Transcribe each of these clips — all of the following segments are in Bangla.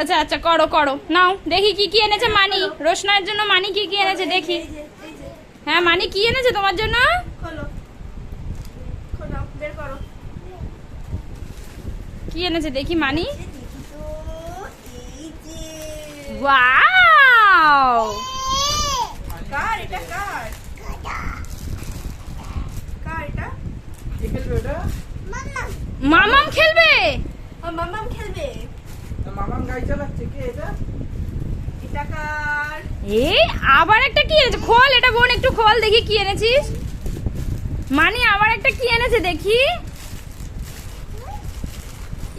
আচ্ছা আচ্ছা করো করো। নাও দেখি কি কি এনেছে মানি। রোশনার জন্য মানি কি কি এনেছে দেখি। হ্যাঁ মানি কি এনেছে তোমার জন্য? খোলো। খোলো বের করো। কি এনেছে দেখি মানি। ওয়াও! কার এটা কার? কার এটা? মামাম খেলবে মামাম খেলবে? মামাম গাড়ি চালাচ্ছে কে এটা? এটা কার? এ আবার একটা কি এনেছে? খোল এটা বোন একটু খোল দেখি কি এনেছিস। মানি আবার একটা কি এনেছে দেখি।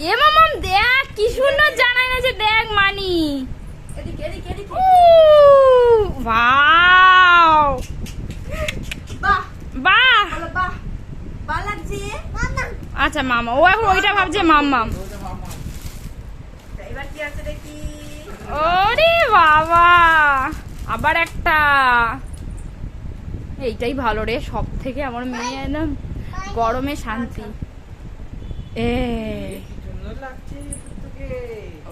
এ মামাম দেখ কি সুন্দর জানা এনেছে দেখ মানি। বাহ। বাহ। আচ্ছা মামা ও এখন ওইটা ভাবছে এবার কি আছে দেখি। ওরে বাবা! আবার একটা। এইটাই ভালো রে সব থেকে আমার মেয়ে একদম গরমে শান্তি। এ।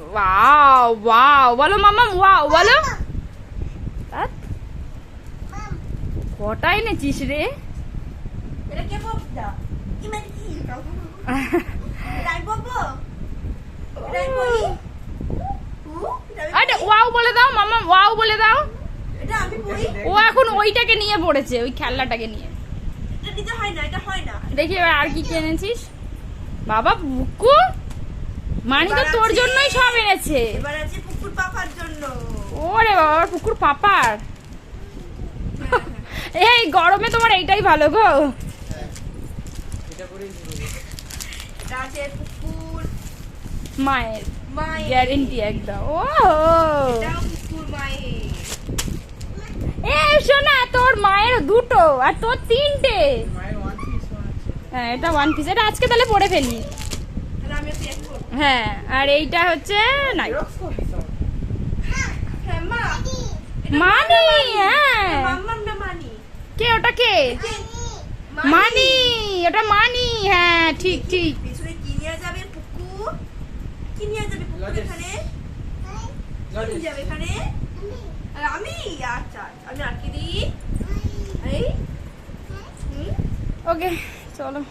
ওয়াও ওয়াও বলো মামা ওয়াও বলো। কটা এনেছিস রে? এটা কে বলতা কি মানে কি এটা আমি বলব এটা আমি বলি উ, এটা আমি আরে বলি? দাও মামা ওয়াও বলে দাও। ও এখন ওইটাকে নিয়ে পড়েছে ওই খেলনাটাকে নিয়ে। হয় হয় দেখি এবার আর কি এনেছিস বাবা বুকু। মানি তো তোর জন্যই সব এনেছে। এবার আছে পুকুর পাপার জন্য। ওরে বাবা পুকুর পাপার। এই গরমে তোমার এইটাই ভালো গো। এটা আছে পুকুর। মায়ের মায়ের গ্যারেন্টি একদম ও এই শোনা তোর মায়ের দুটো আর তোর তিনটে। হ্যাঁ এটা ওয়ান পিস এটা আজকে তাহলে পরে ফেলি। তাহলে আমি একটা এক করব। হ্যাঁ আর এইটা হচ্ছে নাই হ্যাঁ মানি হ্যাঁ। মানি কে ওটা কে? কে? মানি ওটা মানি হ্যাঁ ঠিক ঠিক পেছনে কি নিয়ে যাবে পুকুর কি নিয়ে যাবে পুকুর এখানে? কি যাবে এখানে? আর আমি? আচ্ছা আচ্ছা। আমি আটকে দিই। এই। হুম। ওকে চলো।